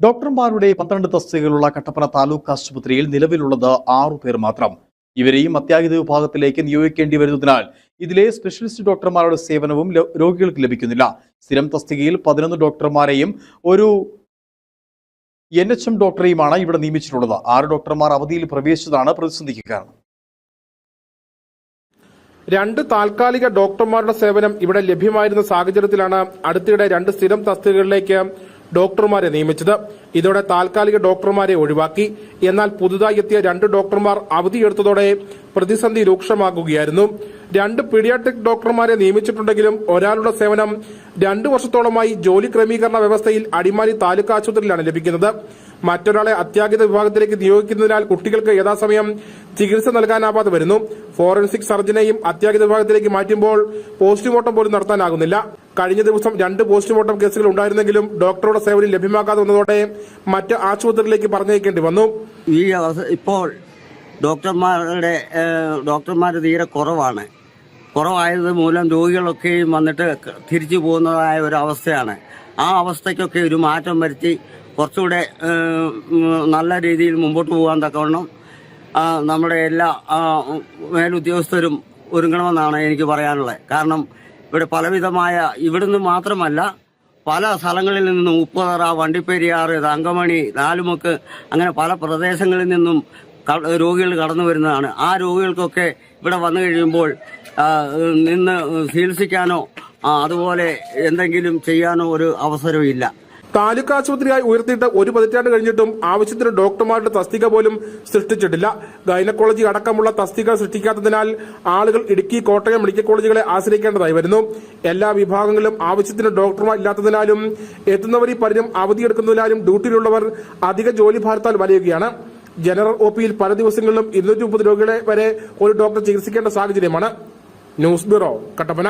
ഡോക്ടർമാരുടെ പന്ത്രണ്ട് തസ്തികകളുള്ള കട്ടപ്പന താലൂക്ക് ആശുപത്രിയിൽ നിലവിലുള്ളത് ആറു പേർ മാത്രം. ഇവരെയും അത്യാഹിത വിഭാഗത്തിലേക്ക് നിയോഗിക്കേണ്ടി വരുന്നതിനാൽ ഇതിലെ സ്പെഷ്യലിസ്റ്റ് ഡോക്ടർമാരുടെ സേവനവും രോഗികൾക്ക് ലഭിക്കുന്നില്ല. സ്ഥിരം തസ്തികയിൽ പതിനൊന്ന് ഡോക്ടർമാരെയും ഒരു എൻ എച്ച് എം ഡോക്ടറെയുമാണ് ഇവിടെ നിയമിച്ചിട്ടുള്ളത്. ആറ് ഡോക്ടർമാർ അവധിയിൽ പ്രവേശിച്ചതാണ് പ്രതിസന്ധിക്ക് കാരണം. രണ്ട് താൽക്കാലിക ഡോക്ടർമാരുടെ സേവനം ഇവിടെ ലഭ്യമായിരുന്ന സാഹചര്യത്തിലാണ് അടുത്തിടെ രണ്ട് സ്ഥിരം തസ്തികകളിലേക്ക് ഡോക്ടർമാരെ നിയമിച്ചത്. ഇതോടെ താൽക്കാലിക ഡോക്ടർമാരെ ഒഴിവാക്കി. എന്നാൽ പുതുതായി എത്തിയ രണ്ട് ഡോക്ടർമാർ അവധിയെടുത്തതോടെ പ്രതിസന്ധി രൂക്ഷമാകുകയായിരുന്നു. രണ്ട് പീഡിയാട്രിക് ഡോക്ടർമാരെ നിയമിച്ചിട്ടുണ്ടെങ്കിലും ഒരാളുടെ സേവനം രണ്ടു വർഷത്തോളമായി ജോലി ക്രമീകരണ വ്യവസ്ഥയിൽ അടിമാലി താലൂക്ക് ആശുപത്രിയിലാണ് ലഭിക്കുന്നത്. മറ്റൊരാളെ അത്യാഹിത വിഭാഗത്തിലേക്ക് നിയോഗിക്കുന്നതിനാൽ കുട്ടികൾക്ക് യഥാസമയം ചികിത്സ നൽകാനാവാതെ വരുന്നു. ഫോറൻസിക് സർജനെയും അത്യാഹിത വിഭാഗത്തിലേക്ക് മാറ്റുമ്പോൾ പോസ്റ്റ്മോർട്ടം പോലും നടത്താനാകുന്നില്ല. കഴിഞ്ഞ ദിവസം രണ്ട് പോസ്റ്റ്മോർട്ടം കേസുകൾ ഉണ്ടായിരുന്നെങ്കിലും ഡോക്ടറുടെ സേവനം ലഭ്യമാക്കാതെ വന്നതോടെ മറ്റ് ആശുപത്രികളിലേക്ക് പറഞ്ഞേക്കേണ്ടി വന്നു. ഈ ഇപ്പോൾ ഡോക്ടർമാരുടെ ഡോക്ടർമാർ തീരെ കുറവാണ്. കുറവായത് മൂലം രോഗികളൊക്കെയും വന്നിട്ട് തിരിച്ചു പോകുന്നതായ ഒരു അവസ്ഥയാണ്. ആ അവസ്ഥയ്ക്കൊക്കെ ഒരു മാറ്റം വരുത്തി കുറച്ചുകൂടെ നല്ല രീതിയിൽ മുമ്പോട്ട് പോകാൻ തക്കവണ്ണം നമ്മുടെ എല്ലാ മേലുദ്യോഗസ്ഥരും ഒരുങ്ങണമെന്നാണ് എനിക്ക് പറയാനുള്ളത്. കാരണം ഇവിടെ പലവിധമായ ഇവിടുന്ന് മാത്രമല്ല പല സ്ഥലങ്ങളിൽ നിന്നും ഉപ്പുതറ വണ്ടിപ്പെരിയാറ് തങ്കമണി നാലുമുക്ക് അങ്ങനെ പല പ്രദേശങ്ങളിൽ നിന്നും രോഗികൾ കടന്നു വരുന്നതാണ്. ആ രോഗികൾക്കൊക്കെ ഇവിടെ വന്നു കഴിയുമ്പോൾ നിന്ന് ചികിത്സിക്കാനോ അതുപോലെ എന്തെങ്കിലും ചെയ്യാനോ ഒരു അവസരവും ഇല്ല താലൂക്ക് ആശുപത്രിയായി ഉയർത്തിയിട്ട് ഒരു പതിറ്റാണ്ട് കഴിഞ്ഞിട്ടും ആവശ്യത്തിന് ഡോക്ടർമാരുടെ തസ്തിക പോലും സൃഷ്ടിച്ചിട്ടില്ല. ഗൈനക്കോളജി അടക്കമുള്ള തസ്തിക സൃഷ്ടിക്കാത്തതിനാൽ ആളുകൾ ഇടുക്കി കോട്ടയം മെഡിക്കൽ കോളേജുകളെ ആശ്രയിക്കേണ്ടതായി വരുന്നു. എല്ലാ വിഭാഗങ്ങളിലും ആവശ്യത്തിന് ഡോക്ടർമാർ ഇല്ലാത്തതിനാലും എത്തുന്നവരിൽ പലരും അവധിയെടുക്കുന്നതിനാലും ഡ്യൂട്ടിയിലുള്ളവർ അധിക ജോലി ഭാരത്താൽ വലയുകയാണ്. ജനറൽ ഒ പിയിൽ പല ദിവസങ്ങളിലും ഇരുന്നൂറ്റി മുപ്പത് രോഗികളെ വരെ ഒരു ഡോക്ടർ ചികിത്സിക്കേണ്ട സാഹചര്യമാണ്. News bureau Kattappana.